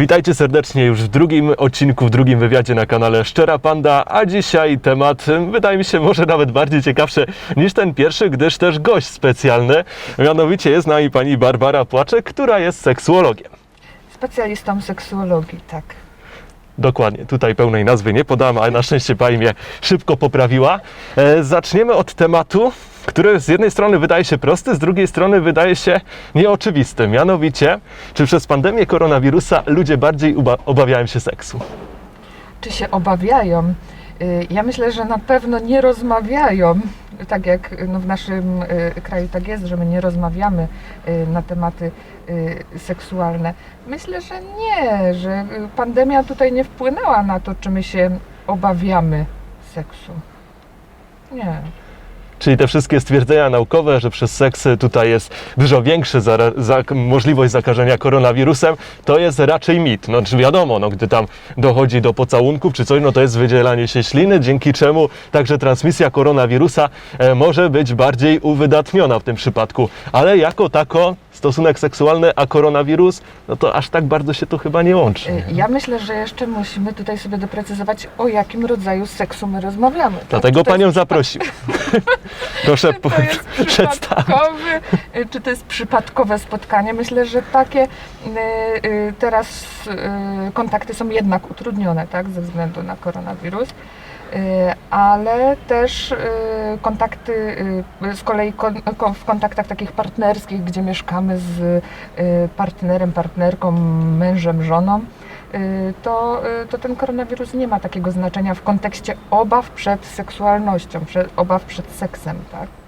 Witajcie serdecznie już w drugim odcinku, w drugim wywiadzie na kanale Szczera Panda, a dzisiaj temat wydaje mi się może nawet bardziej ciekawszy niż ten pierwszy, gdyż też gość specjalny, mianowicie jest z nami pani Barbara Płaczek, która jest seksuologiem. Specjalistą seksuologii, tak. Dokładnie, tutaj pełnej nazwy nie podam, ale na szczęście pani mnie szybko poprawiła. E, zaczniemy od tematu, który z jednej strony wydaje się prosty, z drugiej strony wydaje się nieoczywisty. Mianowicie, czy przez pandemię koronawirusa ludzie bardziej obawiają się seksu? Czy się obawiają? Y, Ja myślę, że na pewno nie rozmawiają, tak jak no, w naszym y, kraju tak jest, że my nie rozmawiamy y, na tematy seksualne. Myślę, że nie, że pandemia tutaj nie wpłynęła na to, czy my się obawiamy seksu. Nie. Czyli te wszystkie stwierdzenia naukowe, że przez seks tutaj jest dużo większa zara- za- możliwość zakażenia koronawirusem, to jest raczej mit. No czy wiadomo, no, gdy tam dochodzi do pocałunków czy coś, no to jest wydzielanie się śliny, dzięki czemu także transmisja koronawirusa e, może być bardziej uwydatniona w tym przypadku. Ale jako tako stosunek seksualny a koronawirus, no to aż tak bardzo się to chyba nie łączy. Y, Ja myślę, że jeszcze musimy tutaj sobie doprecyzować, o jakim rodzaju seksu my rozmawiamy. tak? Dlatego jest panią zaprosił. Proszę Czy to jest przedstawić. przypadkowy, y, czy to jest przypadkowe spotkanie? Myślę, że takie y, y, teraz kontakty są jednak utrudnione, tak, ze względu na koronawirus. Ale też kontakty, y, z kolei w kontaktach takich partnerskich, gdzie mieszkamy z y, partnerem, partnerką, mężem, żoną, y, to, to ten koronawirus nie ma takiego znaczenia w kontekście obaw przed seksualnością, przed, obaw przed seksem, tak?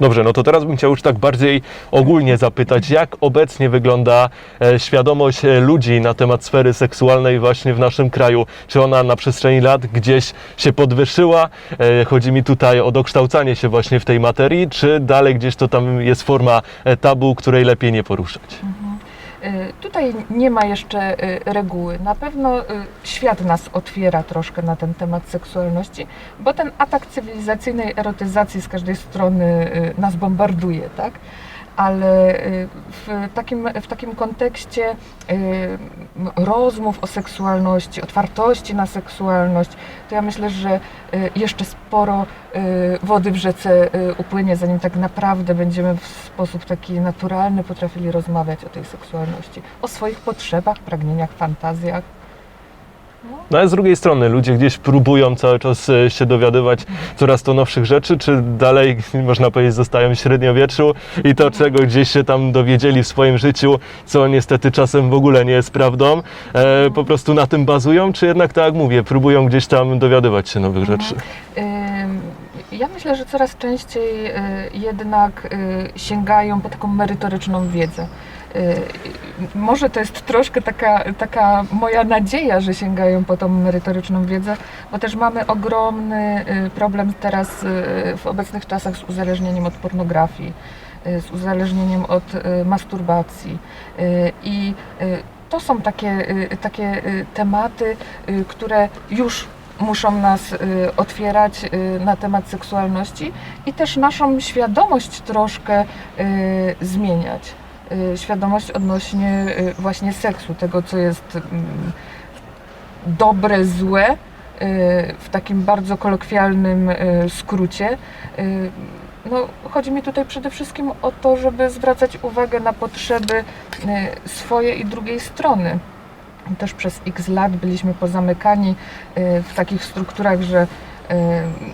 Dobrze, no to teraz bym chciał już tak bardziej ogólnie zapytać, jak obecnie wygląda e, świadomość e, ludzi na temat sfery seksualnej właśnie w naszym kraju? Czy ona na przestrzeni lat gdzieś się podwyższyła? E, chodzi mi tutaj o dokształcanie się właśnie w tej materii, czy dalej gdzieś to tam jest forma tabu, której lepiej nie poruszać? Y, Tutaj nie ma jeszcze y, reguły. Na pewno y, świat nas otwiera troszkę na ten temat seksualności, bo ten atak cywilizacyjnej erotyzacji z każdej strony nas bombarduje, tak? Ale y, w takim, w takim kontekście y, rozmów o seksualności, otwartości na seksualność, to ja myślę, że y, jeszcze sporo wody w rzece upłynie, zanim tak naprawdę będziemy w sposób taki naturalny potrafili rozmawiać o tej seksualności, o swoich potrzebach, pragnieniach, fantazjach. No ale z drugiej strony ludzie gdzieś próbują cały czas e, się dowiadywać coraz to nowszych rzeczy, czy dalej, można powiedzieć, zostają w średniowieczu i to, czego gdzieś się tam dowiedzieli w swoim życiu, co niestety czasem w ogóle nie jest prawdą, e, po prostu na tym bazują, czy jednak, tak jak mówię, próbują gdzieś tam dowiadywać się nowych rzeczy. Ym, Ja myślę, że coraz częściej y, jednak y, sięgają po taką merytoryczną wiedzę. Y, Może to jest troszkę taka, taka moja nadzieja, że sięgają po tą merytoryczną wiedzę, bo też mamy ogromny y, problem teraz y, w obecnych czasach z uzależnieniem od pornografii, z uzależnieniem od masturbacji. I to są takie, takie tematy, które już muszą nas otwierać na temat seksualności i też naszą świadomość troszkę zmieniać. Y, świadomość odnośnie y, właśnie seksu, tego co jest mm, dobre, złe, y, w takim bardzo kolokwialnym skrócie. No, chodzi mi tutaj przede wszystkim o to, żeby zwracać uwagę na potrzeby swoje i drugiej strony. Też przez x lat byliśmy pozamykani w takich strukturach, że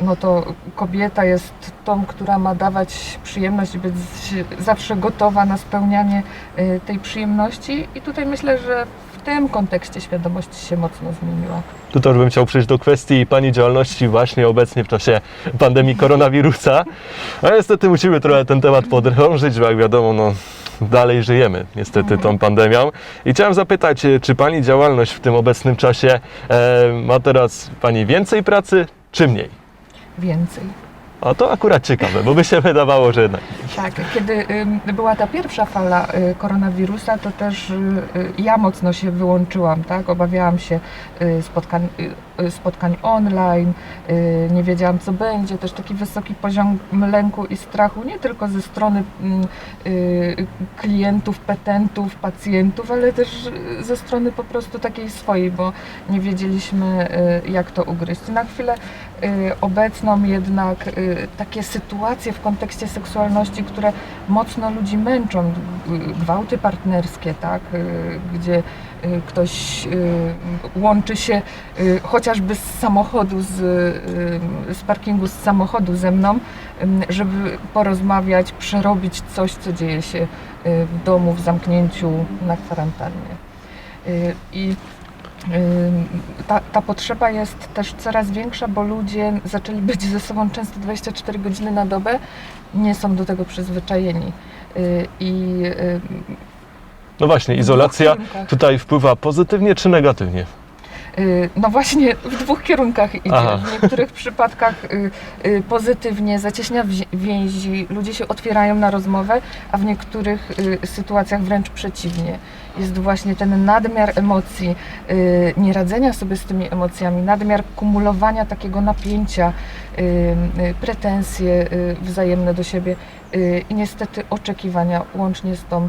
no to kobieta jest tą, która ma dawać przyjemność być zawsze gotowa na spełnianie y, tej przyjemności. I tutaj myślę, że w tym kontekście świadomość się mocno zmieniła. Tu też bym chciał przejść do kwestii Pani działalności właśnie obecnie w czasie pandemii koronawirusa. A niestety musimy trochę ten temat podrążyć, bo jak wiadomo, no, dalej żyjemy niestety tą pandemią. I chciałem zapytać, e, czy Pani działalność w tym obecnym czasie e, ma teraz Pani więcej pracy, czy mniej? Więcej. A to akurat ciekawe, bo by się wydawało, że jednak. Tak, kiedy była ta pierwsza fala y, koronawirusa, to też y, y, ja mocno się wyłączyłam, tak? Obawiałam się spotkań, spotkań online, y, nie wiedziałam co będzie, też taki wysoki poziom lęku i strachu, nie tylko ze strony mm, y, klientów, petentów, pacjentów, ale też y, ze strony po prostu takiej swojej, bo nie wiedzieliśmy y, jak to ugryźć. Na chwilę y, obecną jednak y, takie sytuacje w kontekście seksualności, które mocno ludzi męczą, y, gwałty partnerskie, tak, y, gdzie y, ktoś y, łączy się y, chociażby z samochodu, z, y, z parkingu z samochodu ze mną, y, żeby porozmawiać, przerobić coś, co dzieje się y, w domu, w zamknięciu, na kwarantannie. Y, I y, ta, ta potrzeba jest też coraz większa, bo ludzie zaczęli być ze sobą często 24 godziny na dobę, nie są do tego przyzwyczajeni. Y, I y, No właśnie, izolacja tutaj wpływa pozytywnie czy negatywnie? Y, No właśnie w dwóch kierunkach idzie. Aha. W niektórych przypadkach y, y, pozytywnie zacieśnia więzi, ludzie się otwierają na rozmowę, a w niektórych sytuacjach wręcz przeciwnie. Jest właśnie ten nadmiar emocji, nieradzenia sobie z tymi emocjami, nadmiar kumulowania takiego napięcia, pretensje wzajemne do siebie i niestety oczekiwania łącznie z tą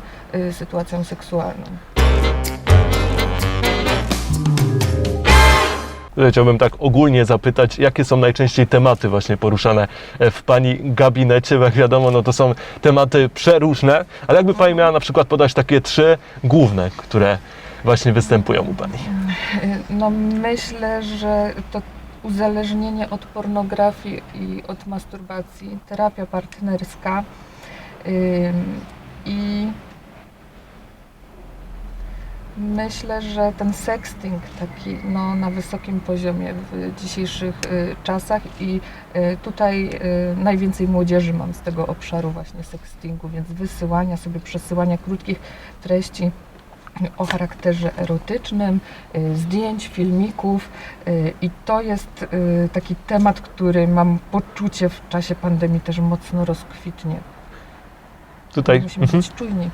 sytuacją seksualną. Chciałbym tak ogólnie zapytać, jakie są najczęściej tematy właśnie poruszane e, w Pani gabinecie, bo jak wiadomo, no to są tematy przeróżne, ale jakby Pani miała na przykład podać takie trzy główne, które właśnie występują u Pani? No myślę, że to uzależnienie od pornografii i od masturbacji, terapia partnerska ym, i myślę, że ten sexting taki no, na wysokim poziomie w dzisiejszych y, czasach i y, tutaj y, najwięcej młodzieży mam z tego obszaru właśnie sextingu, więc wysyłania sobie, przesyłania krótkich treści o charakterze erotycznym, zdjęć, filmików i to jest taki temat, który mam poczucie w czasie pandemii też mocno rozkwitnie. Tutaj Musimy mhm. być czujni.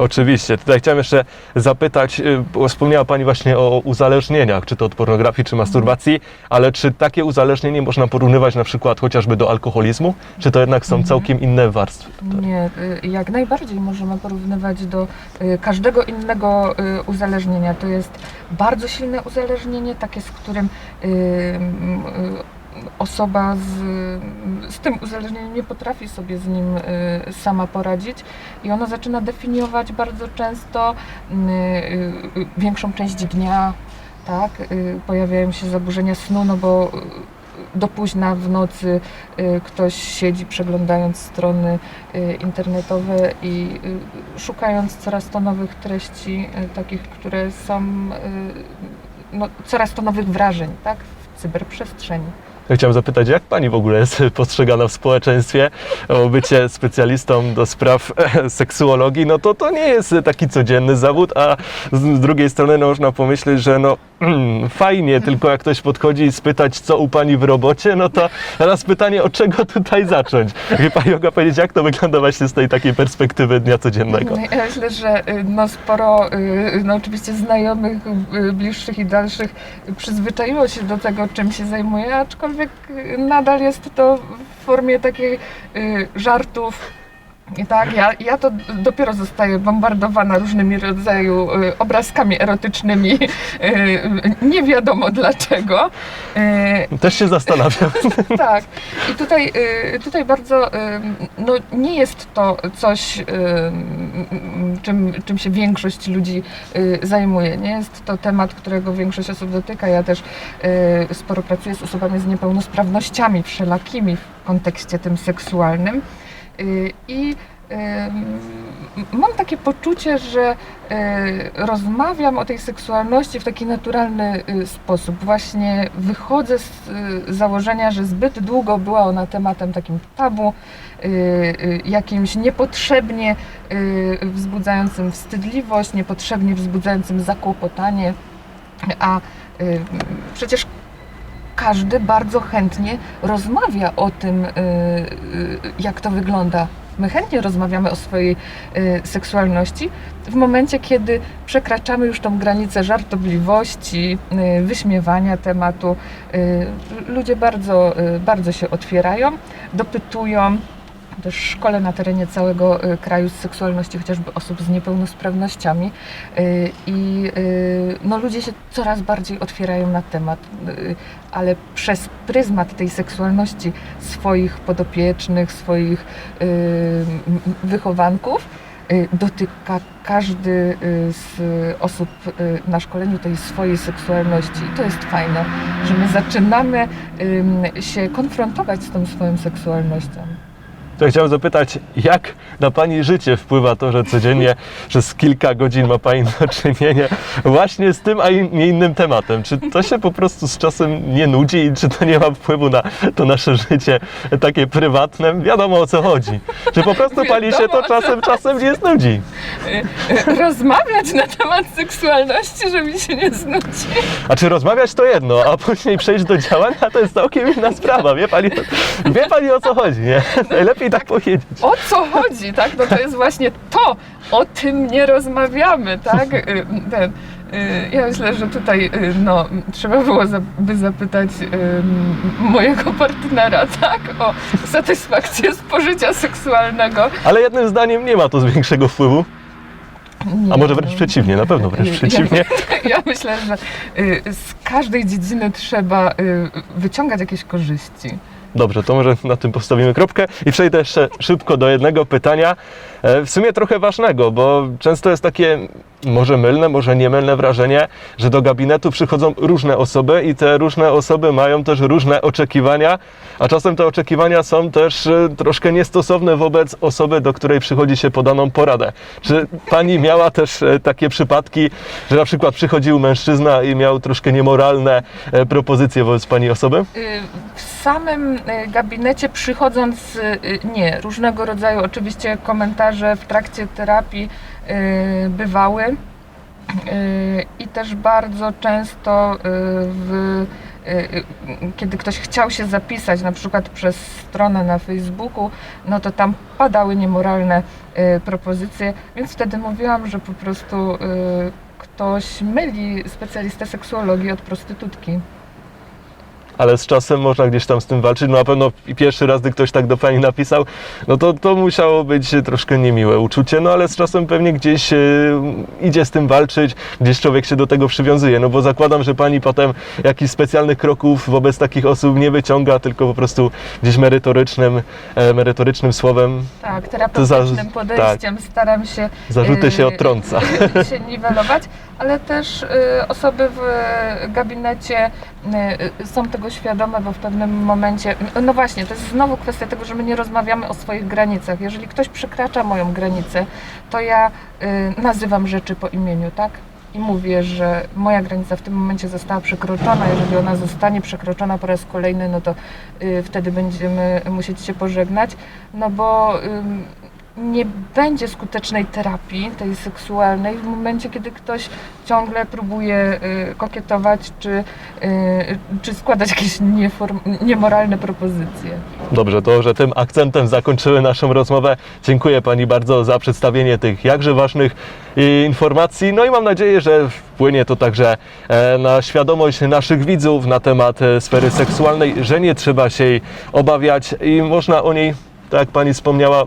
Oczywiście. Tutaj chciałem jeszcze zapytać, y, bo wspomniała Pani właśnie o uzależnieniach, czy to od pornografii, czy masturbacji, ale czy takie uzależnienie można porównywać na przykład chociażby do alkoholizmu, czy to jednak są Mhm. całkiem inne warstwy? Nie, y, jak najbardziej możemy porównywać do y, każdego innego y, uzależnienia. To jest bardzo silne uzależnienie, takie, z którym y, y, osoba z, z tym uzależnieniem nie potrafi sobie z nim y, sama poradzić i ono zaczyna definiować bardzo często y, y, większą część dnia, tak? Pojawiają się zaburzenia snu, no bo do późna w nocy ktoś siedzi przeglądając strony internetowe i szukając coraz to nowych treści, takich, które są, no, coraz to nowych wrażeń, tak? W cyberprzestrzeni. Chciałem zapytać, jak Pani w ogóle jest postrzegana w społeczeństwie, o bycie specjalistą do spraw e, seksuologii, no to to nie jest taki codzienny zawód, a z drugiej strony no, można pomyśleć, że no mm, fajnie, tylko jak ktoś podchodzi i spytać, co u Pani w robocie, no to teraz pytanie, od czego tutaj zacząć? Wie Pani mogła powiedzieć, jak to wygląda właśnie z tej takiej perspektywy dnia codziennego? No, ja myślę, że y, no, sporo y, no, oczywiście znajomych, y, bliższych i dalszych przyzwyczaiło się do tego, czym się zajmuję, aczkolwiek y, nadal jest to w formie takiej y, żartów. I tak, ja, ja to dopiero zostaję bombardowana różnymi rodzaju y, obrazkami erotycznymi. Y, nie wiadomo dlaczego. Y, Też się zastanawiam. tak. I tutaj, y, tutaj bardzo, y, no nie jest to coś, y, czym, czym się większość ludzi y, zajmuje. Nie jest to temat, którego większość osób dotyka. Ja też y, sporo pracuję z osobami z niepełnosprawnościami wszelakimi w kontekście tym seksualnym. Y, I mam takie poczucie, że y, rozmawiam o tej seksualności w taki naturalny y, sposób. Właśnie wychodzę z y, założenia, że zbyt długo była ona tematem takim tabu, jakimś niepotrzebnie wzbudzającym wstydliwość, niepotrzebnie wzbudzającym zakłopotanie, a przecież każdy bardzo chętnie rozmawia o tym, y, y, jak to wygląda. My chętnie rozmawiamy o swojej y, seksualności w momencie, kiedy przekraczamy już tą granicę żartobliwości, wyśmiewania tematu. Ludzie bardzo, bardzo się otwierają, dopytują. Też szkole na terenie całego y, kraju z seksualności chociażby osób z niepełnosprawnościami y, i y, no, ludzie się coraz bardziej otwierają na temat, ale przez pryzmat tej seksualności swoich podopiecznych, swoich wychowanków dotyka każdy z osób na szkoleniu tej swojej seksualności. I to jest fajne, że my zaczynamy się konfrontować z tą swoją seksualnością. To ja chciałem zapytać, jak na Pani życie wpływa to, że codziennie przez kilka godzin ma Pani do czynienia właśnie z tym, a nie innym tematem? Czy to się po prostu z czasem nie nudzi i czy to nie ma wpływu na to nasze życie takie prywatne? Wiadomo o co chodzi. Czy po prostu Pani się to czasem, czasem nie znudzi? Rozmawiać na temat seksualności, że mi się nie znudzi. A czy rozmawiać to jedno, a później przejść do działania to jest całkiem inna sprawa. Wie Pani, wie pani o co chodzi, nie? Najlepiej tak powiedzieć. O co chodzi, tak? No to jest właśnie to, o tym nie rozmawiamy, tak? Y, Ten, y, ja myślę, że tutaj y, no, trzeba było by zapytać ym, mojego partnera, tak? O satysfakcję spożycia seksualnego. Ale jednym zdaniem nie ma to większego wpływu. Nie, A może wręcz przeciwnie, na pewno wręcz Ja- przeciwnie. Ja myślę, że z każdej dziedziny trzeba wyciągać jakieś korzyści. Dobrze, to może na tym postawimy kropkę i przejdę jeszcze szybko do jednego pytania, e, w sumie trochę ważnego, bo często jest takie może mylne, może niemylne wrażenie, że do gabinetu przychodzą różne osoby i te różne osoby mają też różne oczekiwania, a czasem te oczekiwania są też e, troszkę niestosowne wobec osoby, do której przychodzi się podaną poradę. Czy pani miała też e, takie przypadki, że na przykład przychodził mężczyzna i miał troszkę niemoralne e, propozycje wobec pani osoby? Y, W samym y, gabinecie przychodząc, y, nie, różnego rodzaju oczywiście komentarze w trakcie terapii y, bywały Y, i też bardzo często y, w, y, y, kiedy ktoś chciał się zapisać na przykład przez stronę na Facebooku, no to tam padały niemoralne y, propozycje, więc wtedy mówiłam, że po prostu y, ktoś myli specjalistę seksuologii od prostytutki. Ale z czasem można gdzieś tam z tym walczyć. No na pewno pierwszy raz, gdy ktoś tak do pani napisał, no to to musiało być troszkę niemiłe uczucie, no ale z czasem pewnie gdzieś e, idzie z tym walczyć, gdzieś człowiek się do tego przywiązuje, no bo zakładam, że pani potem jakichś specjalnych kroków wobec takich osób nie wyciąga, tylko po prostu gdzieś merytorycznym, e, merytorycznym słowem Tak, terapeutycznym podejściem staram się zarzuty się odtrąca. się niwelować, ale też osoby w gabinecie są tego świadome, bo w pewnym momencie, no właśnie, to jest znowu kwestia tego, że my nie rozmawiamy o swoich granicach. Jeżeli ktoś przekracza moją granicę, to ja y, nazywam rzeczy po imieniu, tak? I mówię, że moja granica w tym momencie została przekroczona. Jeżeli ona zostanie przekroczona po raz kolejny, no to y, wtedy będziemy musieć się pożegnać, no bo ym, nie będzie skutecznej terapii, tej seksualnej, w momencie, kiedy ktoś ciągle próbuje y, kokietować czy, y, czy składać jakieś nieform, niemoralne propozycje. Dobrze, to że tym akcentem zakończyły naszą rozmowę. Dziękuję Pani bardzo za przedstawienie tych jakże ważnych e, informacji. No i mam nadzieję, że wpłynie to także e, na świadomość naszych widzów na temat e, sfery seksualnej, że nie trzeba się jej obawiać i można o niej, tak jak Pani wspomniała,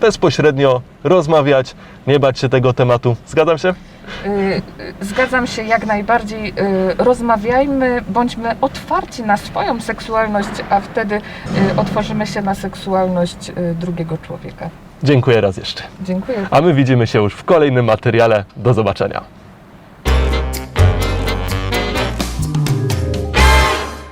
bezpośrednio rozmawiać, nie bać się tego tematu. Zgadzam się? Y, Zgadzam się jak najbardziej. y, Rozmawiajmy, bądźmy otwarci na swoją seksualność, a wtedy y, otworzymy się na seksualność drugiego człowieka. Dziękuję raz jeszcze. Dziękuję. A my widzimy się już w kolejnym materiale. Do zobaczenia.